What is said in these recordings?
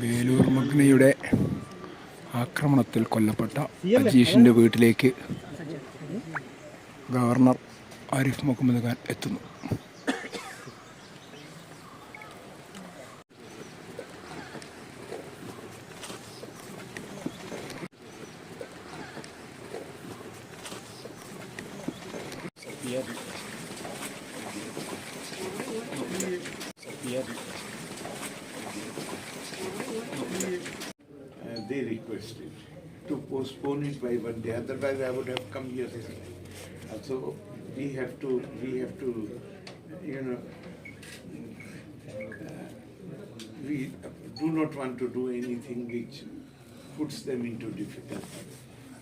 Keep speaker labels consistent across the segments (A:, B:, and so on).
A: വേലൂർ മഗ്നയുടെ ആക്രമണത്തിൽ കൊല്ലപ്പെട്ട അജീഷിന്റെ വീട്ടിലേക്ക് ഗവർണർ ആരിഫ് മുഹമ്മദ് ഖാൻ എത്തുന്നു.
B: requested to postpone it by one day, otherwise I would have come yesterday. Uh, So we have to, we have to, you know, uh, we do not want to do anything which puts them into difficulty.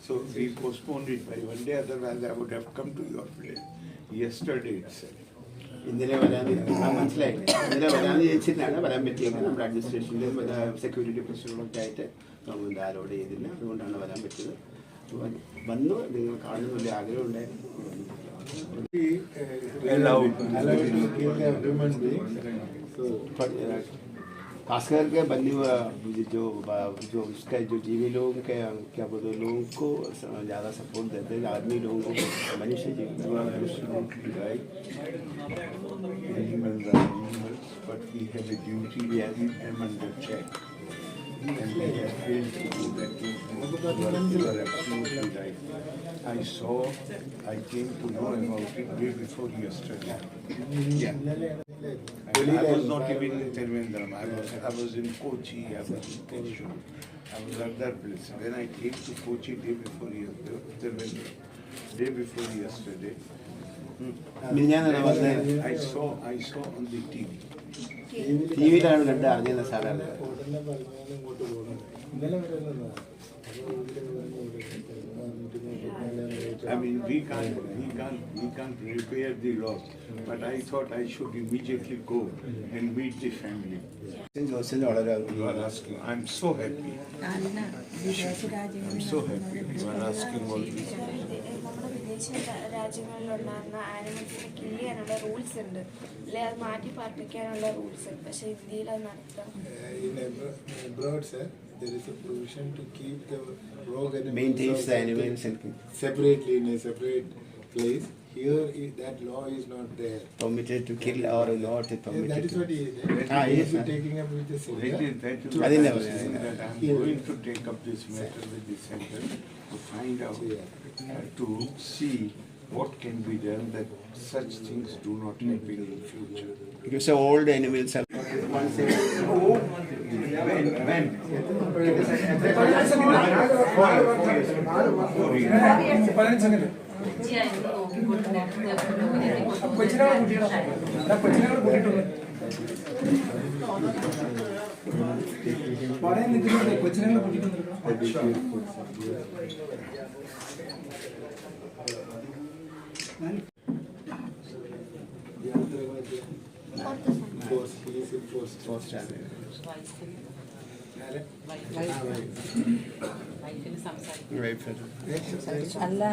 B: So we postponed it by one day, otherwise I would have come to your place yesterday itself.
C: ഇന്നലെ വരാൻ ആ, മനസ്സിലായി ഇന്നലെ വരാന്ന് ചോദിച്ചിട്ടാണ് വരാൻ പറ്റിയത് നമ്മുടെ അഡ്മിനിസ്ട്രേഷനിലും security പ്രശ്നങ്ങളൊക്കെ ആയിട്ട് ഗവൺമെൻറ് അലോഡ് ചെയ്തില്ല അതുകൊണ്ടാണ് വരാൻ പറ്റിയത് വ- വന്നു നിങ്ങൾ കാണുന്ന ആഗ്രഹം ഉണ്ടായിരുന്നു खासकर के बंदी हुआ जो जो उसका जो जीवी लोगों के क्या बोलते हैं, लोगों को ज़्यादा सपोर्ट देते हैं आदमी लोगों को मनुष्य जीवन
B: I saw, I came to know about it day before yesterday. Yeah. And I was not even in Tiruvandram. I was, I was in Kochi, I was in Thrissur. I was at that place. When I came to Kochi day before yesterday, day before yesterday,
C: hmm.
B: I saw, I saw on the TV.
C: ടി വിയിലാണ് കണ്ട് അറിഞ്ഞത് സാധാരണ
B: I mean, we can't, we can't, we can't repair the loss, but I thought I should immediately go and meet the family.
C: ജോസിന് വളരെ
B: You are asking, I'm so happy,
D: അല്ല വിദേശ രാജ്യങ്ങളിൽ
B: I'm so happy. You are asking all this.
E: നമ്മുടെ വിദേശ രാ- രാജ്യങ്ങളിലുണ്ടായിരുന്ന ആനിമൽസിനെ kill ചെയ്യാനുള്ള rules ഉണ്ട് അല്ലെ അത് മാറ്റി പാർപ്പിക്കാനുള്ള റൂൾസ് ഉണ്ട് പക്ഷെ ഇന്ത്യയിൽ അത് നടത്താം
F: in abro- abroad, sir, there is a provision to keep the rogue animals
C: Maintains
F: of
C: the animals and
F: separately in a separate place. Here, i- that law is not there.
C: permitted to kill or not
F: And that
C: permitted
F: is
C: to.
F: what he,
C: Ah,
F: he
C: yes,
F: is
C: sir.
F: taking up with the
B: That
F: center.
B: is, that is
C: I
B: what
C: didn't
B: I'm
C: know.
B: saying, that I'm going to take up this matter with the center to find out, uh, to see what can be done that such things do not happen in future.
C: Because the old animals are.
B: When, when?
F: Force, he is in force. Force
D: അല്ല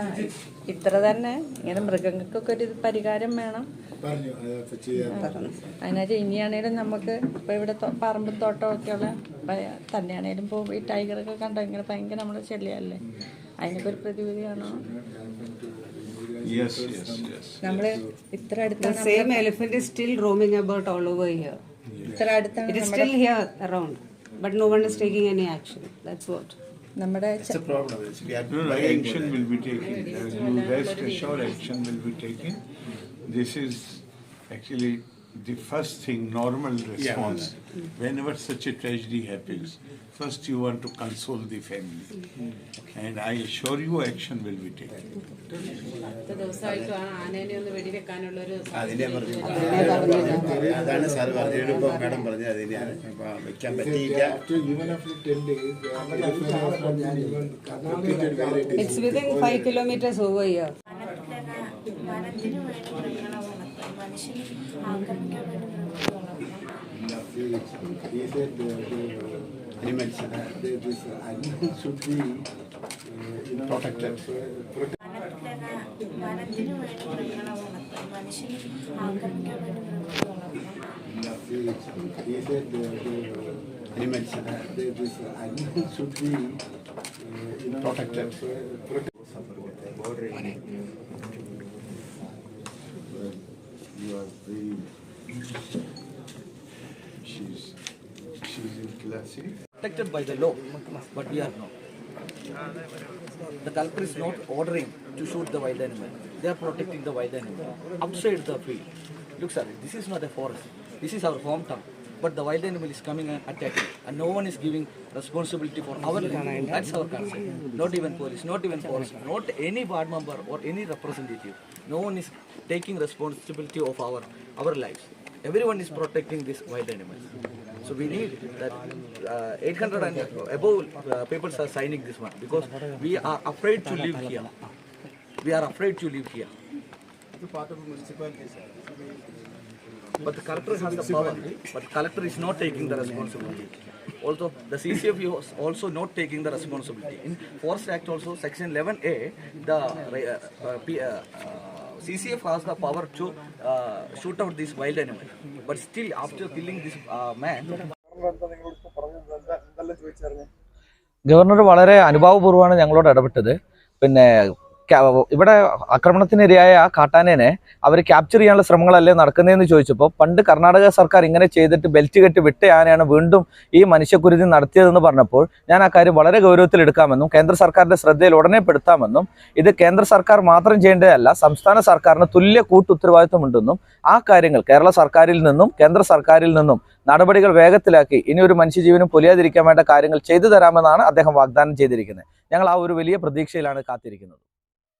D: ഇത്ര തന്നെ ഇങ്ങനെ മൃഗങ്ങൾക്കൊക്കെ ഒരു പരിഹാരം വേണം.
F: പറഞ്ഞു അത് അപ്പൊ ചെയ്യാൻ
D: പറഞ്ഞു. അതിനാ ഇനിയാണേലും നമുക്ക് ഇപ്പൊ ഇവിടെ പറമ്പ് തോട്ടമൊക്കെ ഉള്ള തന്നെയാണേലും ഇപ്പോൾ ഈ ടൈഗറൊക്കെ കണ്ടോ? ഇങ്ങനെ ഭയങ്കര നമ്മുടെ ശല്യമല്ലേ അതിനൊക്കെ ഒരു പ്രതിവിധി കാണോ
B: Yes, yes, yes.
D: നമ്മള് ഇത്ര
G: The
D: അടുത്താണ്
G: same elephant is still roaming about all over here.
D: ഇത്ര അടുത്താണ്
G: It is
D: നമ്മുടെ
G: still here around, but no one is taking any action. That's what.
D: നമ്മുടെ
C: It's a problem. It's- We are
B: No, no,
C: worrying
B: action
C: for
B: will be taken. Uh, You rest assured, action will be taken. This is actually the first thing, normal response. Whenever such a tragedy happens, first you want to console the family. And I assure you, action will be taken.
H: പത്ത് ദിവസമായിട്ടും ആ ആനേനെ ഒന്ന് വെടിവെക്കാനുള്ള ഒരു
C: അതിനെ പറഞ്ഞു അതാണ് sir പറഞ്ഞത് ഇപ്പൊ madam പറഞ്ഞത് അതിനെയാണ് അപ്പൊ വെക്കാൻ പറ്റിയില്ല
F: After, even after ten days, the elephant has not been even completed where it is.
G: It's within five kilometers over here.
E: വനത്തിന് വനത്തിന് വേണ്ടി മൃഗങ്ങളെ വളർത്താം മനുഷ്യന് ആക്രമിക്കാൻ വേണ്ടി മൃഗങ്ങളെ വളർത്താം
F: He he said the, the,
C: Animals.
F: uh, the, this animal should be, uh, you know.
C: Protected.
F: uh,
E: വനത്തിന് വനത്തിന് വേണ്ടി മൃഗങ്ങളെ വളർത്താം മനുഷ്യന് ആക്രമിക്കാൻ വേണ്ടി മൃഗങ്ങളെ വളർത്താം
F: He he said the, the
C: animals.
F: They- This animal should be, uh, you know,
C: Protected.
F: uh, protected.
B: You. She's, she's in
I: protected by the law, but we are not. The culprit is not ordering to shoot the wild animal. They are protecting the wild animal outside the field. Look, sir, this is not a forest. This is our hometown. But the wild animal is coming and attacking, and no one is giving responsibility for our life. That's our concern. Not even police, not even forest, not any ward member or any representative. No one is taking responsibility of our our lives. Everyone is protecting this wild animals. So we need that uh, 800 and above uh, people are signing this one because we are afraid to live here. We are afraid to live here. But the collector has the power, but the collector is not taking the responsibility. Also, the CCF is also not taking the responsibility. In Forest Act also, section 11A, the uh, uh, uh, uh, CCF has the power to uh, shoot out this wild animal. But still, after killing this uh, man,
J: governor വളരെ അനുഭാവപൂർവമാണ് ഞങ്ങളോട് ഇടപെട്ടത് പിന്നെ ഇവിടെ ആക്രമണത്തിനിരയായ ആ കാട്ടാനേനെ അവർ capture ചെയ്യാനുള്ള ശ്രമങ്ങളല്ലേ നടക്കുന്നതെന്ന് ചോദിച്ചപ്പോൾ പണ്ട് കർണാടക സർക്കാർ ഇങ്ങനെ ചെയ്തിട്ട് ബെൽറ്റ് കെട്ടി വിട്ട ആനയാണ് വീണ്ടും ഈ മനുഷ്യക്കുരുതി നടത്തിയതെന്ന് പറഞ്ഞപ്പോൾ ഞാൻ ആ കാര്യം വളരെ ഗൗരവത്തിൽ എടുക്കാമെന്നും കേന്ദ്ര സർക്കാരിന്റെ ശ്രദ്ധയിൽ ഉടനെ പെടുത്താമെന്നും ഇത് കേന്ദ്ര സർക്കാർ മാത്രം ചെയ്യേണ്ടതല്ല സംസ്ഥാന സർക്കാരിന് തുല്യ കൂട്ടുത്തരവാദിത്വമുണ്ടെന്നും ആ കാര്യങ്ങൾ കേരള സർക്കാരിൽ നിന്നും കേന്ദ്ര സർക്കാരിൽ നിന്നും നടപടികൾ വേഗത്തിലാക്കി ഇനി ഒരു മനുഷ്യജീവനും പൊലിയാതിരിക്കാൻ വേണ്ട കാര്യങ്ങൾ ചെയ്തു തരാമെന്നാണ് അദ്ദേഹം വാഗ്ദാനം ചെയ്തിരിക്കുന്നത്. ഞങ്ങൾ ആ ഒരു വലിയ പ്രതീക്ഷയിലാണ് കാത്തിരിക്കുന്നത്.